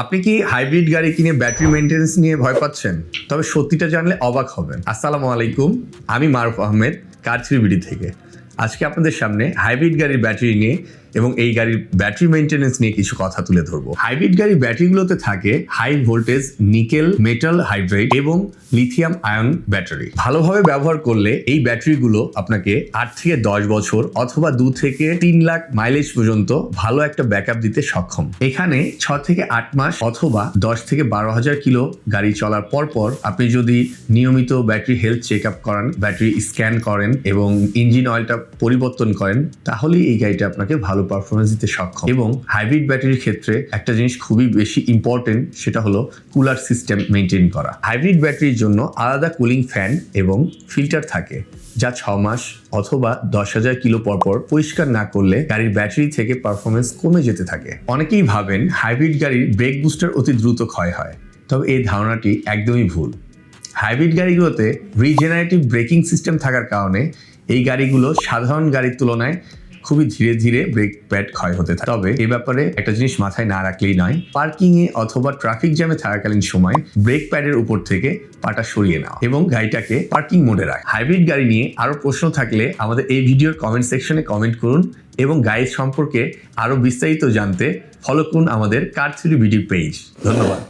আপনি কি হাইব্রিড গাড়ি কিনে ব্যাটারি মেনটেন্স নিয়ে ভয় পাচ্ছেন? তবে সত্যিটা জানলে অবাক হবেন। আসসালামু আলাইকুম, আমি মারুফ আহমেদ কারথ্রি বিডি থেকে। আজকে আপনাদের সামনে হাইব্রিড গাড়ির ব্যাটারি নিয়ে এবং এই গাড়ির ব্যাটারি মেনটেন্যান্স নিয়ে কিছু কথা তুলে ধরবো। হাইব্রিড গাড়ির ব্যাটারিগুলোতে থাকে high voltage nickel metal hydrate এবং লিথিয়াম আয়ন ব্যাটারি ভালোভাবে ব্যবহার করলে এই ব্যাটারিগুলো আপনাকে আট থেকে দশ বছর অথবা দু থেকে তিন লাখ মাইলেজ পর্যন্ত ভালো একটা ব্যাকআপ দিতে সক্ষম। এখানে ছ থেকে আট মাস অথবা দশ থেকে বারো হাজার কিলো গাড়ি চলার পর পর আপনি যদি নিয়মিত ব্যাটারি হেলথ চেক আপ করান ব্যাটারি স্ক্যান করেন এবং ইঞ্জিন অয়েলটা পরিবর্তন করেন, তাহলেই এই গাড়িটা আপনাকে ভালো পারফরমেন্স দিতে সক্ষম। এবং হাইব্রিড ব্যাটারির ক্ষেত্রে একটা জিনিস খুবই বেশি ইম্পর্টেন্ট সেটা হলো কুলার সিস্টেম মেনটেন করা। হাইব্রিড ব্যাটারির জন্য আলাদা কুলিং ফ্যান এবং ফিল্টার থাকে, যা ছ মাস অথবা দশ হাজার কিলো পর পর পরিষ্কার না করলে গাড়ির ব্যাটারি থেকে পারফরমেন্স কমে যেতে থাকে। অনেকেই ভাবেন হাইব্রিড গাড়ির ব্রেক বুস্টার অতি দ্রুত ক্ষয় হয়, তবে এই ধারণাটি একদমই ভুল। হাইব্রিড গাড়িগুলোতে রিজেনারেটিভ ব্রেকিং সিস্টেম থাকার কারণে এই গাড়িগুলো সাধারণ গাড়ির তুলনায় খুবই ধীরে ধীরে ব্রেক প্যাড ক্ষয় হতে থাকে। তবে এ ব্যাপারে একটা জিনিস মাথায় না রাখলেই নয় পার্কিং এ অথবা ট্রাফিক জ্যামে থাকাকালীন সময় ব্রেক প্যাডের উপর থেকে পাটা সরিয়ে নাও এবং গাড়িটাকে পার্কিং মোডে রাখ। হাইব্রিড গাড়ি নিয়ে আরও প্রশ্ন থাকলে আমাদের এই ভিডিওর কমেন্ট সেকশনে কমেন্ট করুন এবং গাড়ি সম্পর্কে আরও বিস্তারিত জানতে ফলো করুন আমাদের কার থ্রি ভিডিও পেজ ধন্যবাদ।